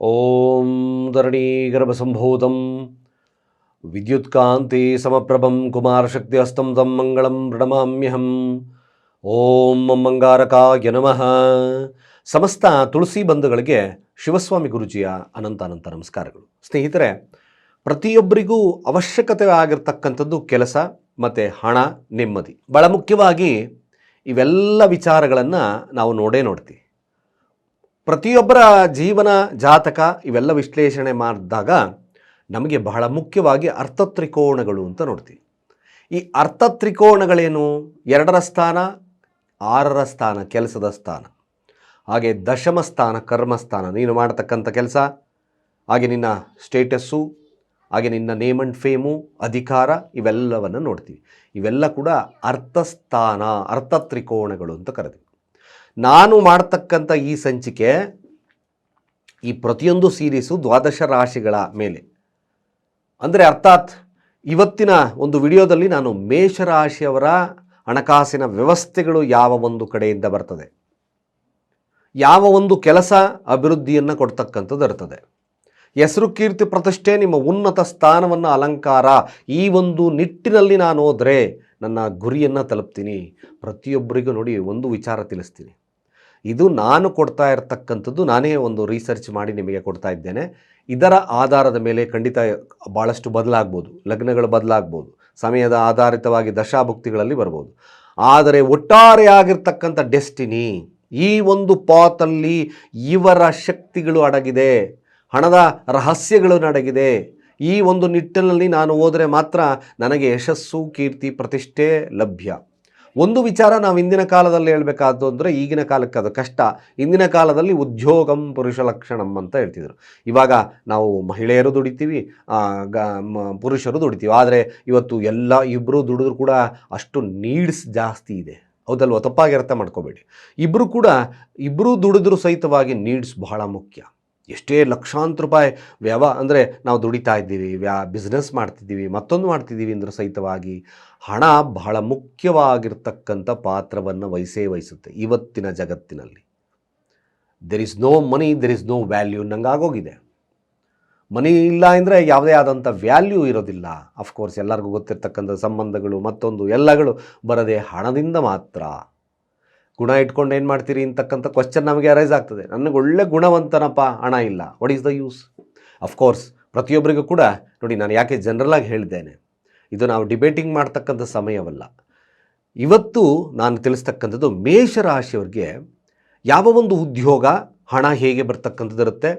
ಓಂ ಧರಣೀಗರ್ಭಸಂಭೂತಂ ವಿದ್ಯುತ್ಕಾಂತಿ ಸಮಪ್ರಭಂ ಕುಮಾರಶಕ್ತಿ ಹಸ್ತಂ ತಂ ಮಂಗಳಂ ಪ್ರಣಮಾಮ್ಯಹಂ ಓಂ ಮಂಗಾರಕಾಯ ನಮಃ ಸಮಸ್ತ ತುಳಸಿ ಬಂಧುಗಳಿಗೆ ಶಿವಸ್ವಾಮಿ ಗುರುಜಿಯ ಅನಂತ ಅನಂತ ನಮಸ್ಕಾರಗಳು. ಸ್ನೇಹಿತರೆ, ಪ್ರತಿಯೊಬ್ಬರಿಗೂ ಅವಶ್ಯಕತೆ ಆಗಿರ್ತಕ್ಕಂಥದ್ದು ಕೆಲಸ ಮತ್ತು ಹಣ ನೆಮ್ಮದಿ. ಬಹಳ ಮುಖ್ಯವಾಗಿ ಇವೆಲ್ಲ ವಿಚಾರಗಳನ್ನು ನಾವು ನೋಡೇ ನೋಡ್ತೀವಿ. ಪ್ರತಿಯೊಬ್ಬರ ಜೀವನ ಜಾತಕ ಇವೆಲ್ಲ ವಿಶ್ಲೇಷಣೆ ಮಾಡಿದಾಗ ನಮಗೆ ಬಹಳ ಮುಖ್ಯವಾಗಿ ಅರ್ಥ ತ್ರಿಕೋಣಗಳು ಅಂತ ನೋಡ್ತೀವಿ. ಈ ಅರ್ಥ ತ್ರಿಕೋಣಗಳೇನು ಎರಡರ ಸ್ಥಾನ, ಆರರ ಸ್ಥಾನ, ಕೆಲಸದ ಸ್ಥಾನ. ಹಾಗೆ ದಶಮ ಸ್ಥಾನ ಕರ್ಮಸ್ಥಾನ ನೀನು ಮಾಡತಕ್ಕಂಥ ಕೆಲಸ, ಹಾಗೆ ನಿನ್ನ ಸ್ಟೇಟಸ್ಸು, ಹಾಗೆ ನಿನ್ನ ನೇಮ್ ಅಂಡ್ ಫೇಮು, ಅಧಿಕಾರ, ಇವೆಲ್ಲವನ್ನು ನೋಡ್ತೀವಿ. ಇವೆಲ್ಲ ಕೂಡ ಅರ್ಥಸ್ಥಾನ ಅರ್ಥತ್ರಿಕೋಣಗಳು ಅಂತ ಕರೆದ್ವಿ. ನಾನು ಮಾಡ್ತಕ್ಕಂಥ ಈ ಸಂಚಿಕೆ ಈ ಪ್ರತಿಯೊಂದು ಸೀರೀಸು ದ್ವಾದಶ ರಾಶಿಗಳ ಮೇಲೆ. ಅಂದರೆ ಅರ್ಥಾತ್ ಇವತ್ತಿನ ಒಂದು ವಿಡಿಯೋದಲ್ಲಿ ನಾನು ಮೇಷರಾಶಿಯವರ ಹಣಕಾಸಿನ ವ್ಯವಸ್ಥೆಗಳು ಯಾವ ಒಂದು ಕಡೆಯಿಂದ ಬರ್ತದೆ. ಯಾವ ಒಂದು ಕೆಲಸ ಅಭಿವೃದ್ಧಿಯನ್ನು ಕೊಡ್ತಕ್ಕಂಥದ್ದು ಇರ್ತದೆ. ಹೆಸರು ಕೀರ್ತಿ ಪ್ರತಿಷ್ಠೆ, ನಿಮ್ಮ ಉನ್ನತ ಸ್ಥಾನವನ್ನು ಅಲಂಕಾರ, ಈ ಒಂದು ನಿಟ್ಟಿನಲ್ಲಿ ನಾನು ಹೋದರೆ ನನ್ನ ಗುರಿಯನ್ನು ತಲುಪ್ತೀನಿ. ಪ್ರತಿಯೊಬ್ಬರಿಗೂ ನೋಡಿ ಒಂದು ವಿಚಾರ ತಿಳಿಸ್ತೀನಿ. ಇದು ನಾನು ಕೊಡ್ತಾ ಇರತಕ್ಕಂಥದ್ದು ನಾನೇ ಒಂದು ರಿಸರ್ಚ್ ಮಾಡಿ ನಿಮಗೆ ಕೊಡ್ತಾ ಇದ್ದೇನೆ. ಇದರ ಆಧಾರದ ಮೇಲೆ ಖಂಡಿತ ಭಾಳಷ್ಟು ಬದಲಾಗ್ಬೋದು. ಲಗ್ನಗಳು ಬದಲಾಗ್ಬೋದು. ಸಮಯದ ಆಧಾರಿತವಾಗಿ ದಶಾಭುಕ್ತಿಗಳಲ್ಲಿ ಬರ್ಬೋದು. ಆದರೆ ಒಟ್ಟಾರೆಯಾಗಿರ್ತಕ್ಕಂಥ ಡೆಸ್ಟಿನಿ, ಈ ಒಂದು ಪಾತಲ್ಲಿ ಇವರ ಶಕ್ತಿಗಳು ಅಡಗಿದೆ, ಹಣದ ರಹಸ್ಯಗಳು ಅಡಗಿದೆ ಈ ಒಂದು ನಿಟ್ಟಿನಲ್ಲಿ ನಾನು ಹೋದರೆ ಮಾತ್ರ ನನಗೆ ಯಶಸ್ಸು, ಕೀರ್ತಿ, ಪ್ರತಿಷ್ಠೆ ಲಭ್ಯ. ಒಂದು ವಿಚಾರ ನಾವು ಇಂದಿನ ಕಾಲದಲ್ಲಿ ಹೇಳಬೇಕಾದ್ದು ಅಂದರೆ ಈಗಿನ ಕಾಲಕ್ಕೆ ಅದು ಕಷ್ಟ. ಇಂದಿನ ಕಾಲದಲ್ಲಿ ಉದ್ಯೋಗಂ ಪುರುಷ ಲಕ್ಷಣಂ ಅಂತ ಹೇಳ್ತಿದ್ರು. ಇವಾಗ ನಾವು ಮಹಿಳೆಯರು ದುಡಿತೀವಿ ಪುರುಷರು ದುಡಿತೀವಿ. ಆದರೆ ಇವತ್ತು ಎಲ್ಲ ಇಬ್ಬರು ದುಡಿದ್ರು ಕೂಡ ಅಷ್ಟು ನೀಡ್ಸ್ ಜಾಸ್ತಿ ಇದೆ. ಹೌದಲ್ವ? ತಪ್ಪಾಗಿ ಅರ್ಥ ಮಾಡ್ಕೋಬೇಡಿ. ಇಬ್ಬರು ಕೂಡ ಇಬ್ಬರು ದುಡಿದ್ರು ಸಹಿತವಾಗಿ ನೀಡ್ಸ್ ಬಹಳ ಮುಖ್ಯ. ಎಷ್ಟೇ ಲಕ್ಷಾಂತರ ರೂಪಾಯಿ ವ್ಯವ ಅಂದರೆ ನಾವು ದುಡಿತಾ ಇದ್ದೀವಿ, ವ್ಯಾ ಬಿಸ್ನೆಸ್ ಮಾಡ್ತಿದ್ದೀವಿ, ಮತ್ತೊಂದು ಮಾಡ್ತಿದ್ದೀವಿ ಅಂದ್ರೆ ಸಹಿತವಾಗಿ ಹಣ ಬಹಳ ಮುಖ್ಯವಾಗಿರ್ತಕ್ಕಂಥ ಪಾತ್ರವನ್ನು ವಹಿಸೇ ವಹಿಸುತ್ತೆ ಇವತ್ತಿನ ಜಗತ್ತಿನಲ್ಲಿ. There is no money there is no value ನಂಗಾಗೋಗಿದೆ money ಇಲ್ಲ ಅಂದರೆ ಯಾವುದೇ ಆದಂಥ ವ್ಯಾಲ್ಯೂ ಇರೋದಿಲ್ಲ. ಅಫ್ಕೋರ್ಸ್ ಎಲ್ಲರಿಗೂ ಗೊತ್ತಿರ್ತಕ್ಕಂಥ ಸಂಬಂಧಗಳು ಮತ್ತೊಂದು ಎಲ್ಲಗಳು ಬರದೆ ಹಣದಿಂದ ಮಾತ್ರ. ಗುಣ ಇಟ್ಕೊಂಡು ಏನು ಮಾಡ್ತೀರಿ ಅಂತಕ್ಕಂಥ ಕ್ವಶನ್ ನಮಗೆ ಅರೈಸ್ ಆಗ್ತದೆ. ನನಗೆ ಒಳ್ಳೆ ಗುಣವಂತನಪ್ಪ ಹಣ ಇಲ್ಲ. What is the use of course ಪ್ರತಿಯೊಬ್ಬರಿಗೂ ಕೂಡ ನೋಡಿ ನಾನು ಯಾಕೆ ಜನರಲಾಗಿ ಹೇಳಿದ್ದೇನೆ. ಇದು ನಾವು ಡಿಬೇಟಿಂಗ್ ಮಾಡ್ತಕ್ಕಂಥ ಸಮಯವಲ್ಲ. ಇವತ್ತು ನಾನು ತಿಳಿಸ್ತಕ್ಕಂಥದ್ದು ಮೇಷರಾಶಿಯವ್ರಿಗೆ ಯಾವ ಒಂದು ಉದ್ಯೋಗ, ಹಣ ಹೇಗೆ ಬರ್ತಕ್ಕಂಥದ್ದು ಇರುತ್ತೆ?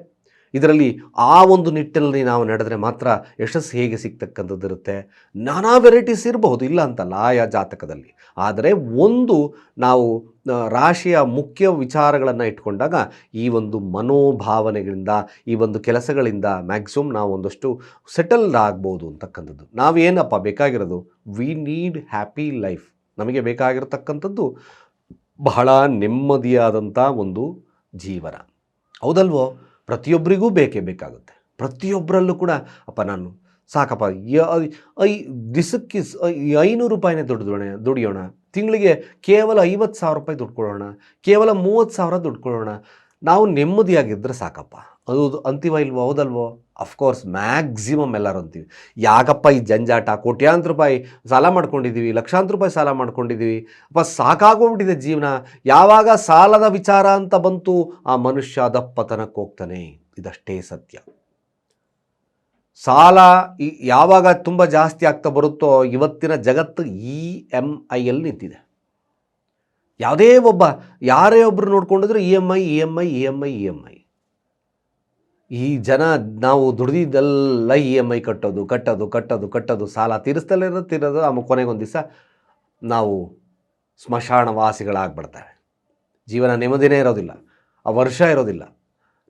ಇದರಲ್ಲಿ ಆ ಒಂದು ನಿಟ್ಟಿನಲ್ಲಿ ನಾವು ನಡೆದರೆ ಮಾತ್ರ ಯಶಸ್ಸು ಹೇಗೆ ಸಿಗ್ತಕ್ಕಂಥದ್ದು ಇರುತ್ತೆ? ನಾನಾ ವೆರೈಟೀಸ್ ಇರಬಹುದು, ಇಲ್ಲ ಅಂತಲ್ಲ ಆಯಾ ಜಾತಕದಲ್ಲಿ. ಆದರೆ ಒಂದು ನಾವು ರಾಶಿಯ ಮುಖ್ಯ ವಿಚಾರಗಳನ್ನು ಇಟ್ಕೊಂಡಾಗ ಈ ಒಂದು ಮನೋಭಾವನೆಗಳಿಂದ, ಈ ಒಂದು ಕೆಲಸಗಳಿಂದ ಮ್ಯಾಕ್ಸಿಮಮ್ ನಾವು ಒಂದಷ್ಟು ಸೆಟಲ್ಡ್ ಆಗ್ಬೋದು ಅಂತಕ್ಕಂಥದ್ದು. ನಾವೇನಪ್ಪ ಬೇಕಾಗಿರೋದು? ವಿ ನೀಡ್ ಹ್ಯಾಪಿ ಲೈಫ್ ನಮಗೆ ಬೇಕಾಗಿರತಕ್ಕಂಥದ್ದು ಬಹಳ ನೆಮ್ಮದಿಯಾದಂಥ ಒಂದು ಜೀವನ. ಹೌದಲ್ವೋ? ಪ್ರತಿಯೊಬ್ಬರಿಗೂ ಬೇಕೇ ಬೇಕಾಗುತ್ತೆ. ಪ್ರತಿಯೊಬ್ಬರಲ್ಲೂ ಕೂಡ, ಅಪ್ಪ ನಾನು ಸಾಕಪ್ಪ ಐ ದಿಸಕ್ಕೆ ಐನೂರು ರೂಪಾಯಿನೇ ದುಡಿದೋಣ ದುಡಿಯೋಣ. ತಿಂಗಳಿಗೆ ಕೇವಲ ಐವತ್ತು ಸಾವಿರ ರೂಪಾಯಿ ದುಡ್ಕೊಳ್ಳೋಣ ಕೇವಲ ಮೂವತ್ತು ಸಾವಿರ ದುಡ್ಕೊಳ್ಳೋಣ ನಾವು ನೆಮ್ಮದಿಯಾಗಿದ್ದರೆ ಸಾಕಪ್ಪ. ಅದು ಅಂತಿವ ಇಲ್ವೋ, ಹೌದಲ್ವೋ? ಅಫ್ಕೋರ್ಸ್ ಮ್ಯಾಕ್ಸಿಮಮ್ ಎಲ್ಲರೂ ಅಂತೀವಿ. ಯಾಕಪ್ಪ ಈ ಜಂಜಾಟ? ಕೋಟ್ಯಾಂತರ ರೂಪಾಯಿ ಸಾಲ ಮಾಡ್ಕೊಂಡಿದ್ದೀವಿ, ಲಕ್ಷಾಂತರ ರೂಪಾಯಿ ಸಾಲ ಮಾಡ್ಕೊಂಡಿದ್ದೀವಿ. ಅಪ್ಪ ಸಾಕಾಗೋಗ್ಬಿಟ್ಟಿದೆ ಜೀವನ. ಯಾವಾಗ ಸಾಲದ ವಿಚಾರ ಅಂತ ಬಂತು, ಆ ಮನುಷ್ಯ ದಪ್ಪತನಕ್ಕೆ ಹೋಗ್ತಾನೆ. ಇದಷ್ಟೇ ಸತ್ಯ. ಸಾಲ ಯಾವಾಗ ತುಂಬ ಜಾಸ್ತಿ ಆಗ್ತಾ ಬರುತ್ತೋ, ಇವತ್ತಿನ ಜಗತ್ತು ಇ ಎಂ ಐಯಲ್ಲಿ ನಿಂತಿದೆ. ಯಾವುದೇ ಒಬ್ಬ, ಯಾರೇ ಒಬ್ಬರು ನೋಡ್ಕೊಂಡಿದ್ರು E M I E M I E M I E M I ಈ ಜನ ನಾವು ದುಡಿದಿದ್ದೆಲ್ಲ ಇ ಎಂ ಐ ಕಟ್ಟೋದು ಕಟ್ಟೋದು ಕಟ್ಟೋದು ಕಟ್ಟೋದು, ಸಾಲ ತೀರಿಸ್ತಲೇ ಇರೋದು, ತೀರೋದು, ಆಮೇಲೆ ಕೊನೆಗೊಂದು ದಿವಸ ನಾವು ಸ್ಮಶಾನ ವಾಸಿಗಳಾಗ್ಬಿಡ್ತೇವೆ ಜೀವನ ನೆಮ್ಮದಿನೇ ಇರೋದಿಲ್ಲ, ಆ ವರ್ಷ ಇರೋದಿಲ್ಲ.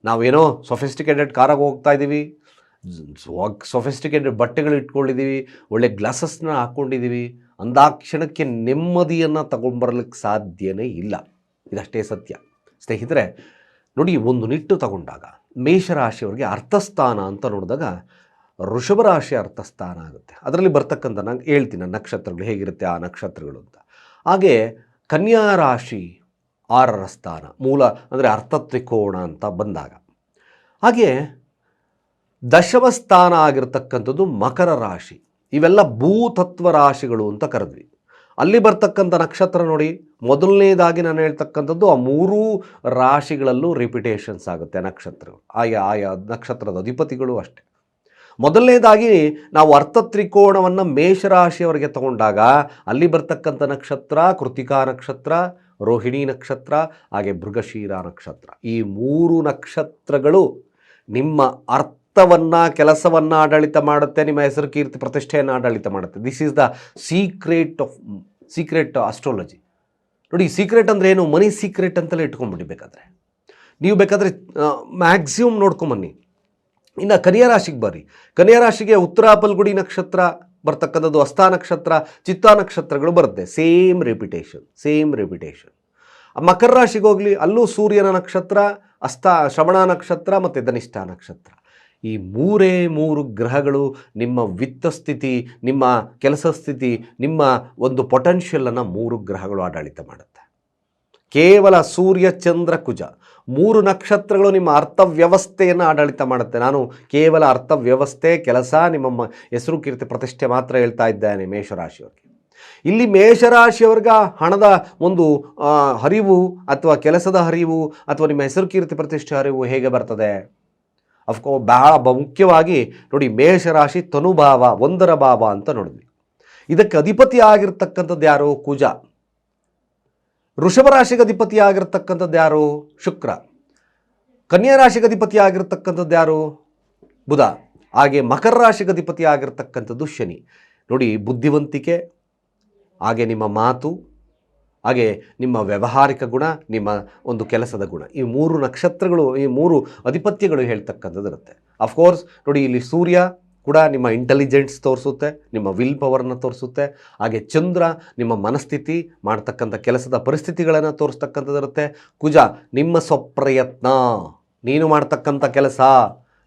ನಾವೇನೋ ಸೊಫಿಸ್ಟಿಕೇಟೆಡ್ ಕಾರಾಗಿ ಹೋಗ್ತಾ ಇದ್ದೀವಿ ಸೊಫಿಸ್ಟಿಕೇಟೆಡ್ ಬಟ್ಟೆಗಳು ಇಟ್ಕೊಂಡಿದ್ದೀವಿ ಒಳ್ಳೆ ಗ್ಲಾಸಸ್ನ ಹಾಕ್ಕೊಂಡಿದ್ದೀವಿ ಅಂದಾಕ್ಷಣಕ್ಕೆ ನೆಮ್ಮದಿಯನ್ನು ತಗೊಂಡ್ಬರ್ಲಿಕ್ಕೆ ಸಾಧ್ಯನೇ ಇಲ್ಲ. ಇದಷ್ಟೇ ಸತ್ಯ. ಸ್ನೇಹಿತರೆ, ನೋಡಿ, ಒಂದು ನಿಟ್ಟು ತಗೊಂಡಾಗ ಮೇಷರಾಶಿಯವರಿಗೆ ಅರ್ಥಸ್ಥಾನ ಅಂತ ನೋಡಿದಾಗ ಋಷಭ ರಾಶಿ ಅರ್ಥಸ್ಥಾನ ಆಗುತ್ತೆ. ಅದರಲ್ಲಿ ಬರ್ತಕ್ಕಂಥ ನಾನು ಹೇಳ್ತೀನಿ ನಕ್ಷತ್ರಗಳು ಹೇಗಿರುತ್ತೆ ಆ ನಕ್ಷತ್ರಗಳು ಅಂತ. ಹಾಗೆ ಕನ್ಯಾ ರಾಶಿ ಆರರ ಸ್ಥಾನ, ಮೂಲ ಅಂದರೆ ಅರ್ಥ ತ್ರಿಕೋಣ ಅಂತ ಬಂದಾಗ. ಹಾಗೆ ದಶಮ ಸ್ಥಾನ ಆಗಿರತಕ್ಕಂಥದ್ದು ಮಕರ ರಾಶಿ. ಇವೆಲ್ಲ ಭೂತತ್ವ ರಾಶಿಗಳು ಅಂತ ಕರೆದ್ವಿ. ಅಲ್ಲಿ ಬರ್ತಕ್ಕಂಥ ನಕ್ಷತ್ರ ನೋಡಿ ಮೊದಲನೇದಾಗಿ ನಾನು ಹೇಳ್ತಕ್ಕಂಥದ್ದು ಆ ಮೂರೂ ರಾಶಿಗಳಲ್ಲೂ ರಿಪಿಟೇಷನ್ಸ್ ಆಗುತ್ತೆ ನಕ್ಷತ್ರಗಳು. ಆಯಾ ಆಯಾ ನಕ್ಷತ್ರದ ಅಧಿಪತಿಗಳು ಅಷ್ಟೇ. ಮೊದಲನೇದಾಗಿ ನಾವು ಅರ್ಥ ತ್ರಿಕೋಣವನ್ನು ಮೇಷರಾಶಿಯವರಿಗೆ ತಗೊಂಡಾಗ ಅಲ್ಲಿ ಬರ್ತಕ್ಕಂಥ ನಕ್ಷತ್ರ, ಕೃತಿಕಾ ನಕ್ಷತ್ರ, ರೋಹಿಣಿ ನಕ್ಷತ್ರ, ಹಾಗೆ ಮೃಗಶೀರ ನಕ್ಷತ್ರ. ಈ ಮೂರು ನಕ್ಷತ್ರಗಳು ನಿಮ್ಮ ಅರ್ಥವನ್ನು, ಕೆಲಸವನ್ನು ಆಡಳಿತ ಮಾಡುತ್ತೆ, ನಿಮ್ಮ ಹೆಸರು ಕೀರ್ತಿ ಪ್ರತಿಷ್ಠೆಯನ್ನು ಆಡಳಿತ ಮಾಡುತ್ತೆ. This is the secret of secret astrology ನೋಡಿ ಸೀಕ್ರೆಟ್ ಅಂದರೆ ಏನು? ಮನಿ ಸೀಕ್ರೆಟ್ ಅಂತಲೇ ಇಟ್ಕೊಂಡ್ಬಿಡಿ ಬೇಕಾದರೆ. ನೀವು ಬೇಕಾದರೆ ಮ್ಯಾಕ್ಸಿಮಮ್ ನೋಡ್ಕೊಂಬನ್ನಿ. ಇನ್ನು ಕನ್ಯಾ ರಾಶಿಗೆ ಬರ್ರಿ. ಕನ್ಯಾ ರಾಶಿಗೆ ಉತ್ತರ ಪಲ್ಗುಡಿ ನಕ್ಷತ್ರ, ಬರ್ತಕ್ಕಂಥದ್ದು ಹಸ್ತ ನಕ್ಷತ್ರ, ಚಿತ್ತ ನಕ್ಷತ್ರಗಳು ಬರುತ್ತೆ. ಸೇಮ್ ರೆಪಿಟೇಷನ್ ಸೇಮ್ ರೆಪಿಟೇಷನ್ ಮಕರ ರಾಶಿಗೆ ಹೋಗಲಿ, ಅಲ್ಲೂ ಸೂರ್ಯನ ನಕ್ಷತ್ರ ಅಸ್ತ ಶ್ರವಣ ನಕ್ಷತ್ರ ಮತ್ತು ಧನಿಷ್ಠ ನಕ್ಷತ್ರ. ಈ ಮೂರೇ ಮೂರು ಗ್ರಹಗಳು ನಿಮ್ಮ ವಿತ್ತ ಸ್ಥಿತಿ, ನಿಮ್ಮ ಕೆಲಸ ಸ್ಥಿತಿ, ನಿಮ್ಮ ಒಂದು ಪೊಟೆನ್ಷಿಯಲನ್ನು ಮೂರು ಗ್ರಹಗಳು ಆಡಳಿತ ಮಾಡುತ್ತೆ. ಕೇವಲ ಸೂರ್ಯ, ಚಂದ್ರ, ಕುಜ ಮೂರು ನಕ್ಷತ್ರಗಳು ನಿಮ್ಮ ಅರ್ಥವ್ಯವಸ್ಥೆಯನ್ನು ಆಡಳಿತ ಮಾಡುತ್ತೆ. ನಾನು ಕೇವಲ ಅರ್ಥವ್ಯವಸ್ಥೆ, ಕೆಲಸ, ನಿಮ್ಮ ಹೆಸರು ಕೀರ್ತಿ, ಪ್ರತಿಷ್ಠೆ ಮಾತ್ರ ಹೇಳ್ತಾ ಇದ್ದೇನೆ ಮೇಷರಾಶಿಯವರಿಗೆ. ಇಲ್ಲಿ ಮೇಷರಾಶಿಯವ್ರಿಗೆ ಹಣದ ಒಂದು ಹರಿವು ಅಥವಾ ಕೆಲಸದ ಹರಿವು ಅಥವಾ ನಿಮ್ಮ ಹೆಸರು ಕೀರ್ತಿ, ಪ್ರತಿಷ್ಠೆ ಹರಿವು ಹೇಗೆ ಬರ್ತದೆ? ಅಫ್ಕೋ ಬಹಳ ಮುಖ್ಯವಾಗಿ ನೋಡಿ ಮೇಷರಾಶಿ ತನುಭಾವ ಒಂದರ ಭಾವ ಅಂತ ನೋಡಿದ್ವಿ. ಇದಕ್ಕೆ ಅಧಿಪತಿ ಆಗಿರ್ತಕ್ಕಂಥದ್ದು ಯಾರು? ಕುಜ. ವೃಷಭ ರಾಶಿಗೆ ಅಧಿಪತಿ ಆಗಿರ್ತಕ್ಕಂಥದ್ದು ಯಾರು? ಶುಕ್ರ. ಕನ್ಯಾ ರಾಶಿಗೆ ಅಧಿಪತಿ ಆಗಿರ್ತಕ್ಕಂಥದ್ದು ಯಾರು? ಬುಧ. ಹಾಗೆ ಮಕರ ರಾಶಿಗೆ ಅಧಿಪತಿ ಆಗಿರ್ತಕ್ಕಂಥದ್ದು ಶನಿ. ನೋಡಿ ಬುದ್ಧಿವಂತಿಕೆ, ಹಾಗೆ ನಿಮ್ಮ ಮಾತು ಹಾಗೆ ನಿಮ್ಮ ವ್ಯವಹಾರಿಕ ಗುಣ, ನಿಮ್ಮ ಒಂದು ಕೆಲಸದ ಗುಣ. ಈ ಮೂರು ನಕ್ಷತ್ರಗಳು, ಈ ಮೂರು ಅಧಿಪತ್ಯಗಳು ಹೇಳ್ತಕ್ಕಂಥದ್ದು ಇರುತ್ತೆ ಅಫ್ಕೋರ್ಸ್ ನೋಡಿ ಇಲ್ಲಿ ಸೂರ್ಯ ಕೂಡ ನಿಮ್ಮ ಇಂಟೆಲಿಜೆನ್ಸ್ ತೋರಿಸುತ್ತೆ, ನಿಮ್ಮ ವಿಲ್ ಪವರನ್ನು ತೋರಿಸುತ್ತೆ. ಹಾಗೆ ಚಂದ್ರ ನಿಮ್ಮ ಮನಸ್ಥಿತಿ ಮಾಡ್ತಕ್ಕಂಥ ಕೆಲಸದ ಪರಿಸ್ಥಿತಿಗಳನ್ನು ತೋರಿಸ್ತಕ್ಕಂಥದ್ದು ಇರುತ್ತೆ ಕುಜ, ನಿಮ್ಮ ಸ್ವಪ್ರಯತ್ನ. ನೀನು ಮಾಡ್ತಕ್ಕಂಥ ಕೆಲಸ.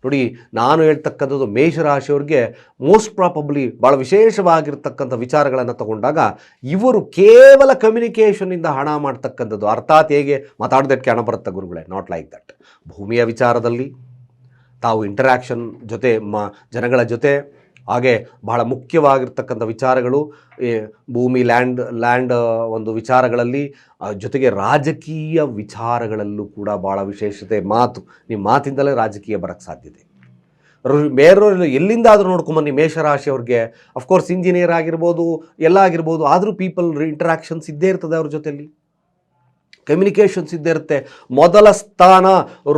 ನೋಡಿ, ನಾನು ಹೇಳ್ತಕ್ಕಂಥದ್ದು ಮೇಷರಾಶಿಯವ್ರಿಗೆ ಮೋಸ್ಟ್ ಪ್ರಾಪಬ್ಲಿ ಭಾಳ ವಿಶೇಷವಾಗಿರ್ತಕ್ಕಂಥ ವಿಚಾರಗಳನ್ನು ತಗೊಂಡಾಗ ಇವರು ಕೇವಲ ಕಮ್ಯುನಿಕೇಷನ್ನಿಂದ ಹಣ ಮಾಡ್ತಕ್ಕಂಥದ್ದು. ಅರ್ಥಾತ್ ಹೇಗೆ? ಮಾತಾಡೋದಕ್ಕೆ ಹಣ ಬರುತ್ತೆ ಗುರುಗಳೇ? ನಾಟ್ ಲೈಕ್ ದಟ್ ಭೂಮಿಯ ವಿಚಾರದಲ್ಲಿ ತಾವು ಇಂಟರ್ಯಾಕ್ಷನ್ ಜೊತೆ, ಮ, ಜನಗಳ ಜೊತೆ ಹಾಗೆ ಬಹಳ ಮುಖ್ಯವಾಗಿರ್ತಕ್ಕಂಥ ವಿಚಾರಗಳು ಭೂಮಿ, ಲ್ಯಾಂಡ್ ಲ್ಯಾಂಡ್, ಒಂದು ವಿಚಾರಗಳಲ್ಲಿ ಜೊತೆಗೆ ರಾಜಕೀಯ ವಿಚಾರಗಳಲ್ಲೂ ಕೂಡ ಭಾಳ ವಿಶೇಷತೆ ಮಾತು. ನಿಮ್ಮ ಮಾತಿಂದಲೇ ರಾಜಕೀಯ ಬರೋಕ್ಕೆ ಸಾಧ್ಯತೆ ಬೇರೆಯವ್ರು ಎಲ್ಲಿಂದಾದರೂ ನೋಡ್ಕೊಂಬನ್ನಿ ಮೇಷರಾಶಿಯವ್ರಿಗೆ ಅಫ್ಕೋರ್ಸ್ ಇಂಜಿನಿಯರ್ ಆಗಿರ್ಬೋದು, ಎಲ್ಲ ಆಗಿರ್ಬೋದು, ಆದರೂ ಪೀಪಲ್ ಇಂಟ್ರಾಕ್ಷನ್ಸ್ ಇದ್ದೇ ಇರ್ತದೆ ಅವ್ರ ಜೊತೆಯಲ್ಲಿ. ಕಮ್ಯುನಿಕೇಷನ್ಸ್ ಇದ್ದೇ ಇರುತ್ತೆ. ಮೊದಲ ಸ್ಥಾನ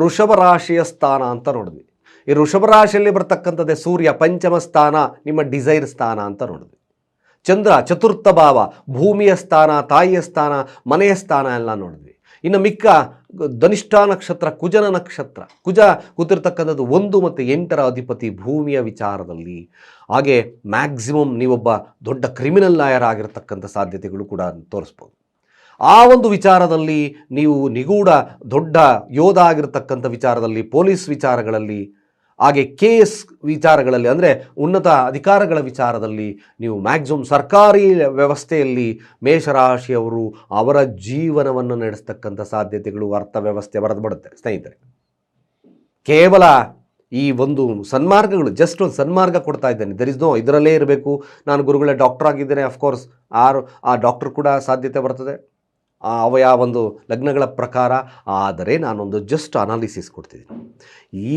ವೃಷಭ ರಾಶಿಯ ಸ್ಥಾನ ಅಂತ ನೋಡಿದ್ವಿ. ಈ ವೃಷಭ ರಾಶಿಯಲ್ಲಿ ಬರ್ತಕ್ಕಂಥದ್ದೇ ಸೂರ್ಯ ಪಂಚಮ ಸ್ಥಾನ, ನಿಮ್ಮ ಡಿಸೈರ್ ಸ್ಥಾನ ಅಂತ ನೋಡಿದ್ವಿ. ಚಂದ್ರ ಚತುರ್ಥ ಭಾವ, ಭೂಮಿಯ ಸ್ಥಾನ, ತಾಯಿಯ ಸ್ಥಾನ, ಮನೆಯ ಸ್ಥಾನ ಎಲ್ಲ ನೋಡಿದ್ವಿ. ಇನ್ನು ಮಿಕ್ಕ ಧನಿಷ್ಠ ನಕ್ಷತ್ರ, ಕುಜನ ನಕ್ಷತ್ರ, ಕುಜ ಕೂತಿರ್ತಕ್ಕಂಥದ್ದು ಒಂದು ಮತ್ತು ಎಂಟರ ಅಧಿಪತಿ ಭೂಮಿಯ ವಿಚಾರದಲ್ಲಿ. ಹಾಗೆ ಮ್ಯಾಕ್ಸಿಮಮ್ ನೀವೊಬ್ಬ ದೊಡ್ಡ ಕ್ರಿಮಿನಲ್ ಲಾಯರ್ ಆಗಿರತಕ್ಕಂಥ ಸಾಧ್ಯತೆಗಳು ಕೂಡ ತೋರಿಸ್ಬೋದು. ಆ ಒಂದು ವಿಚಾರದಲ್ಲಿ ನೀವು ನಿಗೂಢ ದೊಡ್ಡ ಯೋಧ ಆಗಿರತಕ್ಕಂಥ ವಿಚಾರದಲ್ಲಿ, ಪೊಲೀಸ್ ವಿಚಾರಗಳಲ್ಲಿ ಹಾಗೆ ಕೇಸ್ ವಿಚಾರಗಳಲ್ಲಿ ಅಂದರೆ ಉನ್ನತ ಅಧಿಕಾರಗಳ ವಿಚಾರದಲ್ಲಿ ನೀವು ಮ್ಯಾಕ್ಸಿಮಮ್ ಸರ್ಕಾರಿ ವ್ಯವಸ್ಥೆಯಲ್ಲಿ ಮೇಷರಾಶಿಯವರು ಅವರ ಜೀವನವನ್ನು ನಡೆಸ್ತಕ್ಕಂಥ ಸಾಧ್ಯತೆಗಳು ಅರ್ಥವ್ಯವಸ್ಥೆ ಬರೆದು ಬಿಡುತ್ತೆ ಸ್ನೇಹಿತರೆ. ಕೇವಲ ಈ ಒಂದು ಸನ್ಮಾರ್ಗಗಳು ಜಸ್ಟ್ ಒಂದು ಸನ್ಮಾರ್ಗ ಕೊಡ್ತಾ ಇದ್ದೇನೆ. ದರ್ ಇಸ್ ನೋ ಇದರಲ್ಲೇ ಇರಬೇಕು. ನಾನು ಗುರುಗಳೇ ಡಾಕ್ಟರ್ ಆಗಿದ್ದೇನೆ ಅಫ್ಕೋರ್ಸ್ ಆರು, ಆ ಡಾಕ್ಟರ್ ಕೂಡ ಸಾಧ್ಯತೆ ಬರ್ತದೆ. ಅವಯ ಒಂದು ಲಗ್ನಗಳ ಪ್ರಕಾರ, ಆದರೆ ನಾನೊಂದು ಜಸ್ಟ್ ಅನಾಲಿಸಿಸ್ ಕೊಡ್ತಿದ್ದೀನಿ.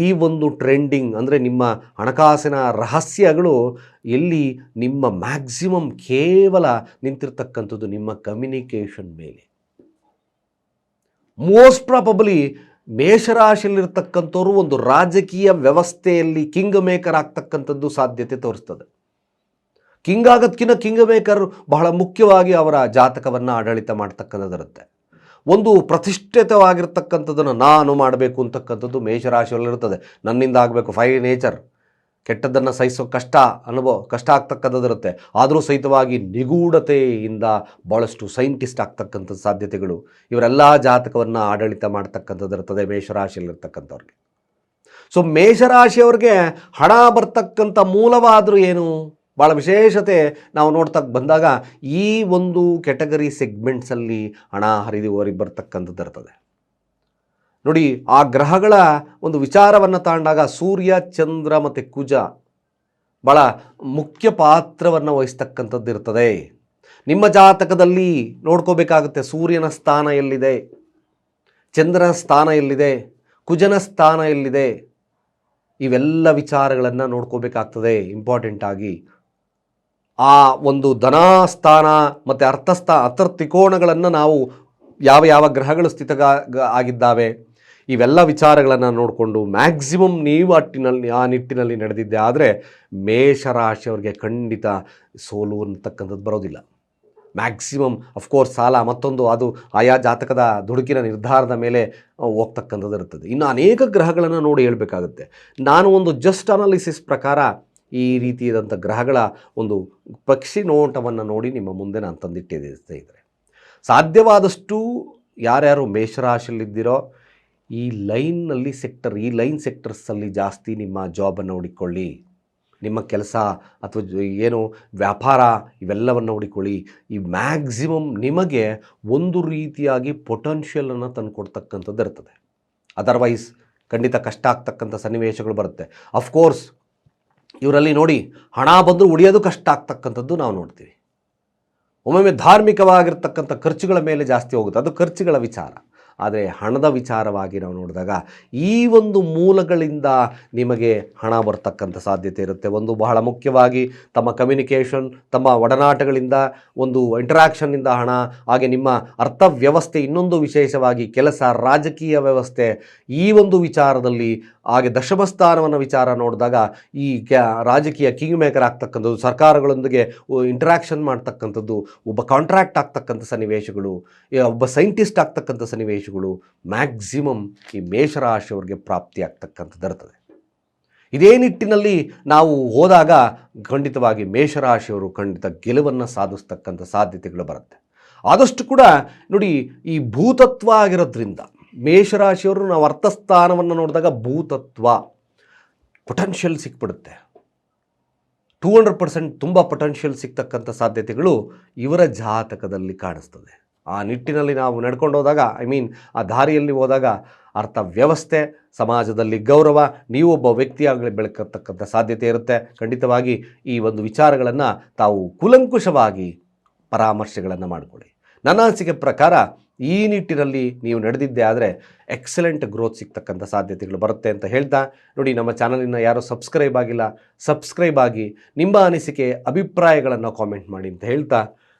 ಈ ಒಂದು ಟ್ರೆಂಡಿಂಗ್ ಅಂದರೆ ನಿಮ್ಮ ಹಣಕಾಸಿನ ರಹಸ್ಯಗಳು ಎಲ್ಲಿ ನಿಮ್ಮ ಮ್ಯಾಕ್ಸಿಮಮ್ ಕೇವಲ ನಿಂತಿರ್ತಕ್ಕಂಥದ್ದು ನಿಮ್ಮ ಕಮ್ಯುನಿಕೇಷನ್ ಮೇಲೆ. ಮೋಸ್ಟ್ ಪ್ರಾಬಬಲಿ ಮೇಷರಾಶಿಯಲ್ಲಿರ್ತಕ್ಕಂಥವ್ರು ಒಂದು ರಾಜಕೀಯ ವ್ಯವಸ್ಥೆಯಲ್ಲಿ ಕಿಂಗ್ ಮೇಕರ್ ಆಗ್ತಕ್ಕಂಥದ್ದು ಸಾಧ್ಯತೆ ತೋರಿಸ್ತದೆ. ಕಿಂಗ್ ಆಗೋದ್ಕಿಂತ ಕಿಂಗ್ ಮೇಕರ್ ಬಹಳ ಮುಖ್ಯವಾಗಿ ಅವರ ಜಾತಕವನ್ನು ಆಡಳಿತ ಮಾಡ್ತಕ್ಕಂಥದ್ದಿರುತ್ತೆ. ಒಂದು ಪ್ರತಿಷ್ಠಿತವಾಗಿರ್ತಕ್ಕಂಥದ್ದನ್ನು ನಾನು ಮಾಡಬೇಕು ಅಂತಕ್ಕಂಥದ್ದು ಮೇಷರಾಶಿಯಲ್ಲಿರುತ್ತದೆ. ನನ್ನಿಂದ ಆಗಬೇಕು, ಫೈ ನೇಚರ್. ಕೆಟ್ಟದ್ದನ್ನು ಸಹಿಸೋ ಕಷ್ಟ, ಅನುಭವ, ಕಷ್ಟ ಆಗ್ತಕ್ಕಂಥದ್ದಿರುತ್ತೆ. ಆದರೂ ಸಹಿತವಾಗಿ ನಿಗೂಢತೆಯಿಂದ ಭಾಳಷ್ಟು ಸೈಂಟಿಸ್ಟ್ ಆಗ್ತಕ್ಕಂಥ ಸಾಧ್ಯತೆಗಳು ಇವರೆಲ್ಲ ಜಾತಕವನ್ನು ಆಡಳಿತ ಮಾಡ್ತಕ್ಕಂಥದ್ದಿರ್ತದೆ ಮೇಷರಾಶಿಯಲ್ಲಿರ್ತಕ್ಕಂಥವ್ರಿಗೆ. ಸೊ, ಮೇಷರಾಶಿಯವ್ರಿಗೆ ಹಣ ಬರ್ತಕ್ಕಂಥ ಮೂಲವಾದರೂ ಏನು? ಭಾಳ ವಿಶೇಷತೆ ನಾವು ನೋಡ್ತಾ ಬಂದಾಗ ಈ ಒಂದು ಕೆಟಗರಿ ಸೆಗ್ಮೆಂಟ್ಸಲ್ಲಿ ಹಣ ಹರಿದುವರಿಗೆ ಬರ್ತಕ್ಕಂಥದ್ದು ಇರ್ತದೆ. ನೋಡಿ, ಆ ಗ್ರಹಗಳ ಒಂದು ವಿಚಾರವನ್ನು ತಾಂಡಾಗ ಸೂರ್ಯ, ಚಂದ್ರ ಮತ್ತು ಕುಜ ಭಾಳ ಮುಖ್ಯ ಪಾತ್ರವನ್ನು ವಹಿಸ್ತಕ್ಕಂಥದ್ದು ಇರ್ತದೆ. ನಿಮ್ಮ ಜಾತಕದಲ್ಲಿ ನೋಡ್ಕೋಬೇಕಾಗುತ್ತೆ ಸೂರ್ಯನ ಸ್ಥಾನ ಎಲ್ಲಿದೆ, ಚಂದ್ರನ ಸ್ಥಾನ ಎಲ್ಲಿದೆ, ಕುಜನ ಸ್ಥಾನ ಎಲ್ಲಿದೆ, ಇವೆಲ್ಲ ವಿಚಾರಗಳನ್ನು ನೋಡ್ಕೋಬೇಕಾಗ್ತದೆ. ಇಂಪಾರ್ಟೆಂಟ್ ಆಗಿ ಆ ಒಂದು ಧನಾಸ್ಥಾನ ಮತ್ತು ಅರ್ಥಸ್ಥ ಅರ್ಥ ತ್ರಿಕೋಣಗಳನ್ನು ನಾವು ಯಾವ ಯಾವ ಗ್ರಹಗಳು ಸ್ಥಿತಗ ಆಗಿದ್ದಾವೆ, ಇವೆಲ್ಲ ವಿಚಾರಗಳನ್ನು ನೋಡಿಕೊಂಡು ಮ್ಯಾಕ್ಸಿಮಮ್ ನೀವು ಅಟ್ಟಿನಲ್ಲಿ, ಆ ನಿಟ್ಟಿನಲ್ಲಿ ನಡೆದಿದ್ದೆ ಆದರೆ ಮೇಷರಾಶಿಯವರಿಗೆ ಖಂಡಿತ ಸೋಲು ಅಂತಕ್ಕಂಥದ್ದು ಬರೋದಿಲ್ಲ. ಮ್ಯಾಕ್ಸಿಮಮ್ ಅಫ್ಕೋರ್ಸ್ ಸಾಲ ಮತ್ತೊಂದು ಅದು ಆಯಾ ಜಾತಕದ ದುಡುಕಿನ ನಿರ್ಧಾರದ ಮೇಲೆ ಹೋಗ್ತಕ್ಕಂಥದ್ದು ಇರ್ತದೆ ಇನ್ನು ಅನೇಕ ಗ್ರಹಗಳನ್ನು ನೋಡಿ ಹೇಳಬೇಕಾಗುತ್ತೆ. ನಾನು ಒಂದು ಜಸ್ಟ್ ಅನಾಲಿಸಿಸ್ ಪ್ರಕಾರ ಈ ರೀತಿಯಾದಂಥ ಗ್ರಹಗಳ ಒಂದು ಪಕ್ಷಿ ನೋಟವನ್ನು ನೋಡಿ ನಿಮ್ಮ ಮುಂದೆ ನಾನು ತಂದಿಟ್ಟಿದ್ದೆ ಸ್ನೇಹಿತರೆ. ಸಾಧ್ಯವಾದಷ್ಟು ಯಾರ್ಯಾರು ಮೇಷರಾಶಿಯಲ್ಲಿದ್ದೀರೋ ಈ ಲೈನ್ನಲ್ಲಿ ಸೆಕ್ಟರ್, ಈ ಲೈನ್ ಸೆಕ್ಟರ್ಸಲ್ಲಿ ಜಾಸ್ತಿ ನಿಮ್ಮ ಜಾಬನ್ನು ಹುಡುಕೊಳ್ಳಿ ನಿಮ್ಮ ಕೆಲಸ ಅಥವಾ ಏನು ವ್ಯಾಪಾರ ಇವೆಲ್ಲವನ್ನು ಹುಡುಕೊಳ್ಳಿ ಈ ಮ್ಯಾಕ್ಸಿಮಮ್ ನಿಮಗೆ ಒಂದು ರೀತಿಯಾಗಿ ಪೊಟೆನ್ಷಿಯಲನ್ನು ತಂದುಕೊಡ್ತಕ್ಕಂಥದ್ದು ಇರ್ತದೆ. ಅದರ್ವೈಸ್ ಖಂಡಿತ ಕಷ್ಟ ಆಗ್ತಕ್ಕಂಥ ಸನ್ನಿವೇಶಗಳು ಬರುತ್ತೆ. ಅಫ್ಕೋರ್ಸ್ ಇವರಲ್ಲಿ ನೋಡಿ ಹಣ ಬಂದರೂ ಉಳಿಯೋದು ಕಷ್ಟ ಆಗ್ತಕ್ಕಂಥದ್ದು ನಾವು ನೋಡ್ತೀವಿ. ಒಮ್ಮೊಮ್ಮೆ ಧಾರ್ಮಿಕವಾಗಿರ್ತಕ್ಕಂಥ ಖರ್ಚುಗಳ ಮೇಲೆ ಜಾಸ್ತಿ ಹೋಗುತ್ತೆ. ಅದು ಖರ್ಚುಗಳ ವಿಚಾರ. ಆದರೆ ಹಣದ ವಿಚಾರವಾಗಿ ನಾವು ನೋಡಿದಾಗ ಈ ಒಂದು ಮೂಲಗಳಿಂದ ನಿಮಗೆ ಹಣ ಬರ್ತಕ್ಕಂಥ ಸಾಧ್ಯತೆ ಇರುತ್ತೆ. ಒಂದು ಬಹಳ ಮುಖ್ಯವಾಗಿ ತಮ್ಮ ಕಮ್ಯುನಿಕೇಷನ್ ತಮ್ಮ ಒಡನಾಟಗಳಿಂದ, ಒಂದು ಇಂಟರಾಕ್ಷನ್ನಿಂದ ಹಣ, ಹಾಗೆ ನಿಮ್ಮ ಅರ್ಥವ್ಯವಸ್ಥೆ, ಇನ್ನೊಂದು ವಿಶೇಷವಾಗಿ ಕೆಲಸ, ರಾಜಕೀಯ ವ್ಯವಸ್ಥೆ, ಈ ಒಂದು ವಿಚಾರದಲ್ಲಿ ಹಾಗೆ ದಶಮಸ್ಥಾನವನ್ನು ವಿಚಾರ ನೋಡಿದಾಗ ಈ ಕ್ಯಾ, ರಾಜಕೀಯ ಕಿಂಗ್ ಮೇಕರ್ ಆಗ್ತಕ್ಕಂಥದ್ದು, ಸರ್ಕಾರಗಳೊಂದಿಗೆ ಇಂಟ್ರಾಕ್ಷನ್ ಮಾಡ್ತಕ್ಕಂಥದ್ದು, ಒಬ್ಬ ಕಾಂಟ್ರಾಕ್ಟ್ ಆಗ್ತಕ್ಕಂಥ ಸನ್ನಿವೇಶಗಳು ಒಬ್ಬ ಸೈಂಟಿಸ್ಟ್ ಆಗ್ತಕ್ಕಂಥ ಸನ್ನಿವೇಶಗಳು ಮ್ಯಾಕ್ಸಿಮಮ್ ಈ ಮೇಷರಾಶಿಯವರಿಗೆ ಪ್ರಾಪ್ತಿ ಆಗ್ತಕ್ಕಂಥದ್ದು ಇರ್ತದೆ. ಇದೇ ನಿಟ್ಟಿನಲ್ಲಿ ನಾವು ಹೋದಾಗ ಖಂಡಿತವಾಗಿ ಮೇಷರಾಶಿಯವರು ಖಂಡಿತ ಗೆಲುವನ್ನು ಸಾಧಿಸ್ತಕ್ಕಂಥ ಸಾಧ್ಯತೆಗಳು ಬರುತ್ತೆ. ಆದಷ್ಟು ಕೂಡ ನೋಡಿ ಈ ಭೂತತ್ವ ಆಗಿರೋದ್ರಿಂದ ಮೇಷರಾಶಿಯವರು ನಾವು ಅರ್ಥಸ್ಥಾನವನ್ನು ನೋಡಿದಾಗ ಭೂತತ್ವ ಪೊಟೆನ್ಷಿಯಲ್ ಸಿಕ್ಬಿಡುತ್ತೆ. ಟೂ ಹಂಡ್ರೆಡ್ ಪರ್ಸೆಂಟ್ ತುಂಬ ಪೊಟೆನ್ಷಿಯಲ್ ಸಿಗ್ತಕ್ಕಂಥ ಸಾಧ್ಯತೆಗಳು ಇವರ ಜಾತಕದಲ್ಲಿ ಕಾಣಿಸ್ತದೆ. ಆ ನಿಟ್ಟಿನಲ್ಲಿ ನಾವು ನಡ್ಕೊಂಡು ಹೋದಾಗ ಐ ಮೀನ್ ಆ ದಾರಿಯಲ್ಲಿ ಹೋದಾಗ ಅರ್ಥ ವ್ಯವಸ್ಥೆ, ಸಮಾಜದಲ್ಲಿ ಗೌರವ, ನೀವು ಒಬ್ಬ ವ್ಯಕ್ತಿಯಾಗಲಿ ಬೆಳಕತಕ್ಕಂಥ ಸಾಧ್ಯತೆ ಇರುತ್ತೆ. ಖಂಡಿತವಾಗಿ ಈ ಒಂದು ವಿಚಾರಗಳನ್ನು ತಾವು ಕುಲಂಕುಷವಾಗಿ ಪರಾಮರ್ಶೆಗಳನ್ನು ಮಾಡಿಕೊಳ್ಳಿ. ನನ್ನ ಅನಿಸಿಕೆ ಪ್ರಕಾರ ಈ ನಿಟ್ಟಿನಲ್ಲಿ ನೀವು ನಡೆದಿದ್ದೆ ಆದರೆ ಎಕ್ಸಲೆಂಟ್ ಗ್ರೋತ್ ಸಿಗ್ತಕ್ಕಂಥ ಸಾಧ್ಯತೆಗಳು ಬರುತ್ತೆ ಅಂತ ಹೇಳ್ತಾ, ನೋಡಿ ನಮ್ಮ ಚಾನಲಿನ ಯಾರು ಸಬ್ಸ್ಕ್ರೈಬ್ ಆಗಿಲ್ಲ ಸಬ್ಸ್ಕ್ರೈಬ್ ಆಗಿ ನಿಮ್ಮ ಅನಿಸಿಕೆ, ಅಭಿಪ್ರಾಯಗಳನ್ನು ಕಾಮೆಂಟ್ ಮಾಡಿ ಅಂತ ಹೇಳ್ತಾ